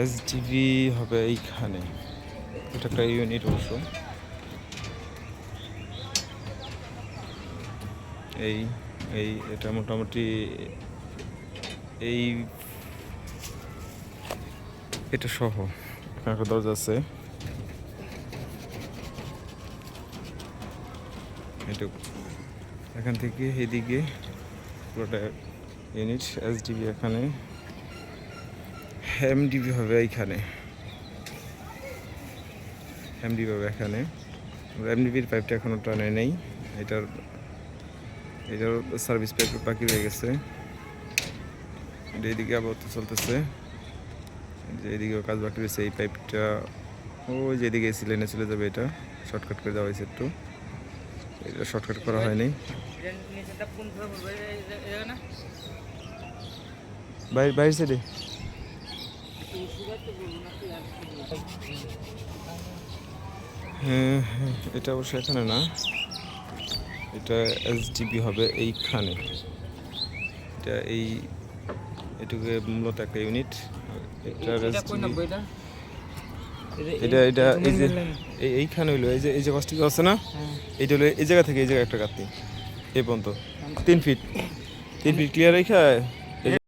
S TV হবে এইখানে। এটা একটা ইউনিট অবশ্য এই এই, এটা মোটামুটি এই এটা সহ। একটা দরজা আছে। এটুকু এখান থেকে এইদিকে পুরোটা ইউনিট এস ডিবি এখানে। এম ডিবি হবে এইখানে। এম ডিবি হবে এখানে। এম ডিবির পাইপটা এখনও টানে নেই। এটার এটার সার্ভিস পাইপ বাকি রয়ে গেছে। এইদিকে আবার তো চলতেছে। যে এদিকেও কাজ বাকি রয়েছে এই পাইপটা ওই যেদিকে এসি লাইনে চলে যাবে এটা। শর্টকাট করে দেওয়া হয়েছে একটু। এটা শর্টকাট করা হয়নি। বাইরে বাইরের সাইডে হ্যাঁ হ্যাঁ, এটা অবশ্য এখানে না। এটা এস এসডিবি হবে এইখানে। এটা এই এটুকু মূলত একটা ইউনিট এটা এটা এটা? এই যে এই এইখানে হইল এই যে এই যে কষ্টিক আছে না? এইটা হলো এই জায়গা থেকে এই জায়গা একটা কাটতি এই পর্যন্ত। তিন ফিট তিন ফিট ক্লিয়ার রেখা